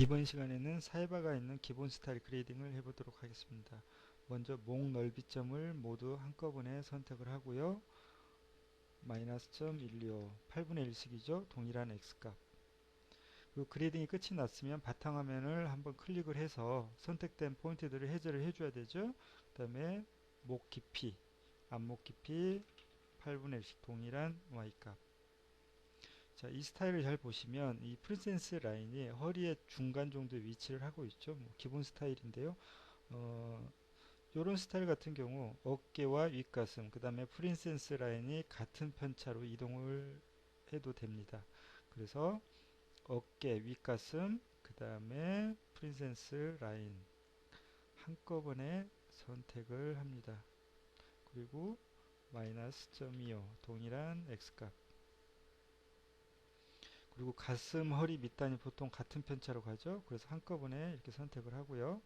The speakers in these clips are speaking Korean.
이번 시간에는 사이바가 있는 기본 스타일 그레이딩을 해보도록 하겠습니다. 먼저 목 넓이점을 모두 한꺼번에 선택을 하고요. 마이너스 점 125, 8분의 1씩이죠. 동일한 x값. 그 그레이딩이 끝이 났으면 바탕화면을 한번 클릭을 해서 선택된 포인트들을 해제를 해줘야 되죠. 그 다음에 목 깊이, 안목 깊이 8분의 1씩 동일한 y값. 자, 이 스타일을 잘 보시면 이 프리센스 라인이 허리의 중간 정도에 위치를 하고 있죠. 뭐 기본 스타일인데요. 어, 요런 스타일 같은 경우 어깨와 윗가슴, 그 다음에 프린센스 라인이 같은 편차로 이동을 해도 됩니다. 그래서 어깨, 윗가슴, 그 다음에 프린센스 라인 한꺼번에 선택을 합니다. 그리고 마이너스 점25 동일한 x값 그리고 가슴, 허리, 밑단이 보통 같은 편차로 가죠. 그래서 한꺼번에 이렇게 선택을 하고요.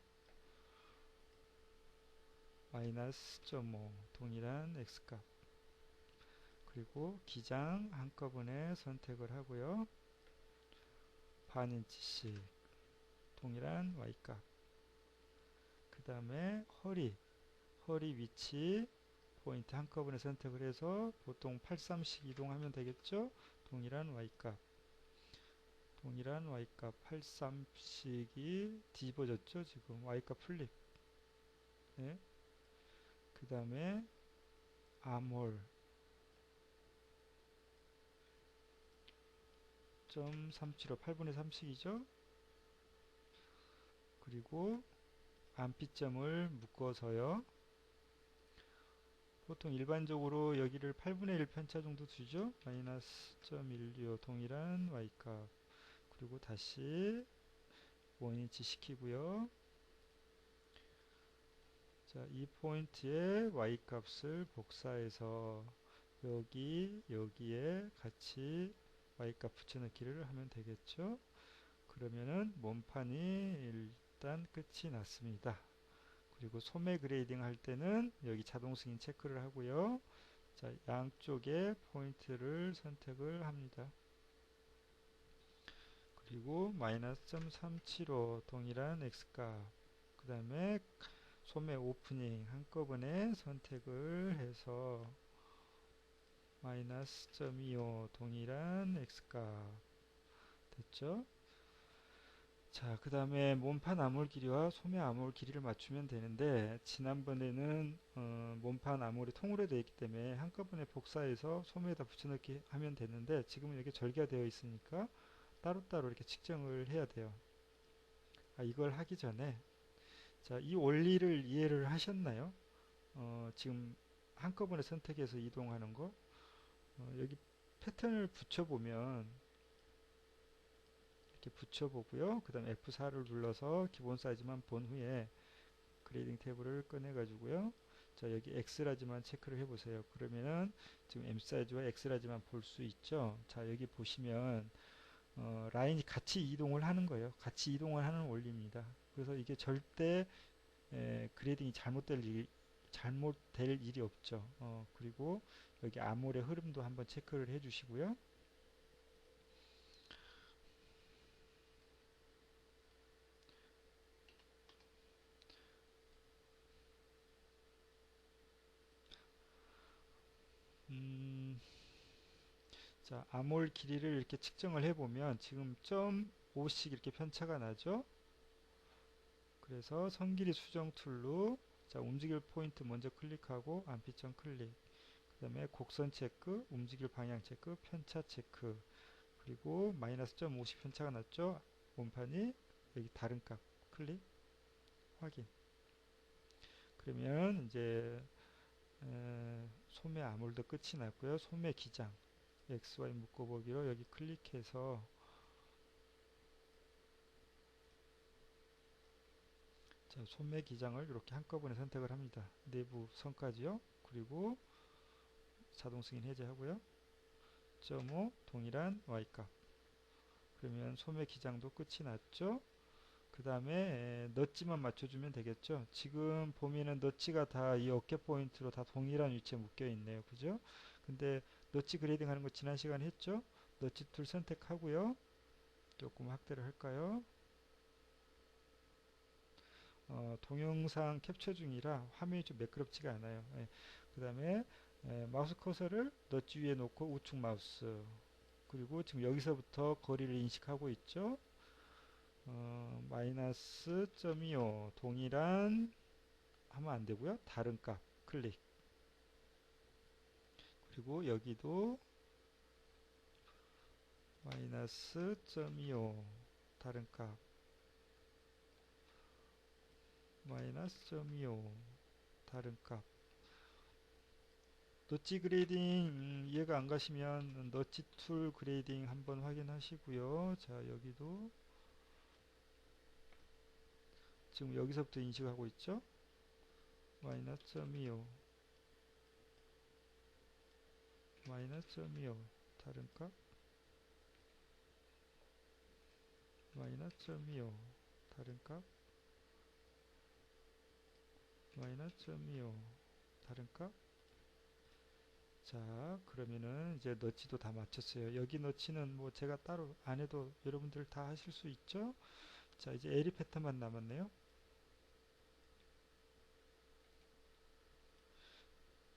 마이너스 0.5 동일한 x값 그리고 기장 한꺼번에 선택을 하고요. 반 인치씩 동일한 y값 그 다음에 허리 허리 위치 포인트 한꺼번에 선택을 해서 보통 83씩 이동하면 되겠죠. 동일한 y값 동일한 y값 83씩이 뒤집어졌죠. 지금 y값 플립 네. 그 다음에 아몰 .375 8분의 3씩이죠. 그리고 안피점을 묶어서요. 보통 일반적으로 여기를 8분의 1 편차 정도 두죠. 마이너스 0.125 동일한 y값 그리고 다시 5인치 시키고요. 자, 이 포인트에 y값을 복사해서 여기 여기에 같이 y값 붙여넣기를 하면 되겠죠. 그러면은 몸판이 일단 끝이 났습니다. 그리고 소매 그레이딩 할 때는 여기 자동 승인 체크를 하고요. 자, 양쪽에 포인트를 선택을 합니다. 그리고 마이너스 375 동일한 x값 그 다음에 소매 오프닝 한꺼번에 선택을 해서 마이너스 0.25 동일한 x값 됐죠? 자, 그 다음에 몸판 암홀 길이와 소매 암홀 길이를 맞추면 되는데 지난번에는 어, 몸판 암홀이 통으로 되어 있기 때문에 한꺼번에 복사해서 소매에다 붙여넣기 하면 되는데 지금은 이렇게 절개가 되어 있으니까 따로따로 이렇게 측정을 해야 돼요. 아, 이걸 하기 전에 자, 이 원리를 이해를 하셨나요? 어, 지금 한꺼번에 선택해서 이동하는 거 어, 여기 패턴을 붙여보면 이렇게 붙여보고요. 그 다음 F4를 눌러서 기본 사이즈만 본 후에 그레이딩 탭을 꺼내 가지고요. 자 여기 X라지만 체크를 해보세요. 그러면은 지금 M 사이즈와 X라지만 볼 수 있죠. 자 여기 보시면 어, 라인이 같이 이동을 하는 거예요. 같이 이동을 하는 원리입니다. 그래서 이게 절대 에, 그레이딩이 잘못될 일이 잘못될 일이 없죠. 어, 그리고 여기 아몰의 흐름도 한번 체크를 해 주시고요. 자, 아몰 길이를 이렇게 측정을 해보면 지금 점 5씩 이렇게 편차가 나죠. 그래서 선길이 수정 툴로 자 움직일 포인트 먼저 클릭하고 안피점 클릭. 그 다음에 곡선 체크 움직일 방향 체크 편차 체크. 그리고 마이너스 점 50 편차가 났죠? 몸판이 여기 다른 값 클릭 확인. 그러면 이제 소매 아몰도 끝이 났고요. 소매 기장 XY 묶어보기로 여기 클릭해서 자, 소매 기장을 이렇게 한꺼번에 선택을 합니다. 내부 선까지요. 그리고 자동 승인 해제하고요. 0.5 동일한 Y값. 그러면 소매 기장도 끝이 났죠. 그 다음에 너치만 맞춰주면 되겠죠. 지금 보면은 너치가 다 이 어깨 포인트로 다 동일한 위치에 묶여 있네요. 그죠? 근데 너치 그레이딩 하는 거 지난 시간에 했죠. 너치 툴 선택하고요. 조금 확대를 할까요? 어, 동영상 캡처 중이라 화면이 좀 매끄럽지가 않아요. 그 다음에 마우스 커서를 너지 위에 놓고 우측 마우스 그리고 지금 여기서부터 거리를 인식하고 있죠. 어, 마이너스 .25 동일한 하면 안 되고요. 다른 값 클릭 그리고 여기도 마이너스 .25 다른 값. 마이너스 .25 다른 값. 너치 그레이딩 음, 이해가 안 가시면 너치 툴 그레이딩 한번 확인하시고요. 자 여기도 지금 여기서부터 인식하고 있죠? 마이너스 .25 마이너스 .25 다른 값 마이너스 .25 다른 값 마이너스 0.25 다른 값? 자 그러면은 이제 너치도 다 맞췄어요. 여기 너치는 뭐 제가 따로 안 해도 여러분들 다 하실 수 있죠? 자 이제 에리 패턴만 남았네요.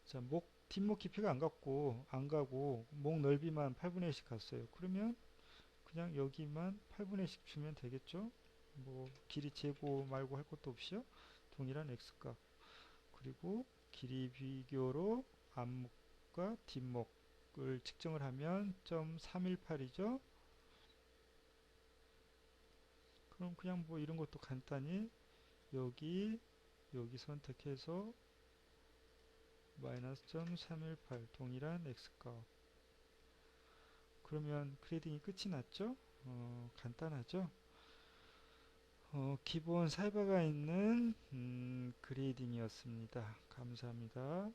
자 목 뒷목 깊이가 안 갔고 안 가고 목 넓이만 8분의 1씩 갔어요. 그러면 그냥 여기만 8분의 1씩 주면 되겠죠? 뭐 길이 재고 말고 할 것도 없이요? 동일한 x값. 그리고 길이 비교로 앞목과 뒷목을 측정을 하면 0.318이죠? 그럼 그냥 뭐 이런 것도 간단히 여기 여기 선택해서 마이너스 0.318 동일한 x값. 그러면 크레딩이 끝이 났죠? 어, 간단하죠? 어, 기본 사이버가 있는 음, 그레이딩이었습니다. 감사합니다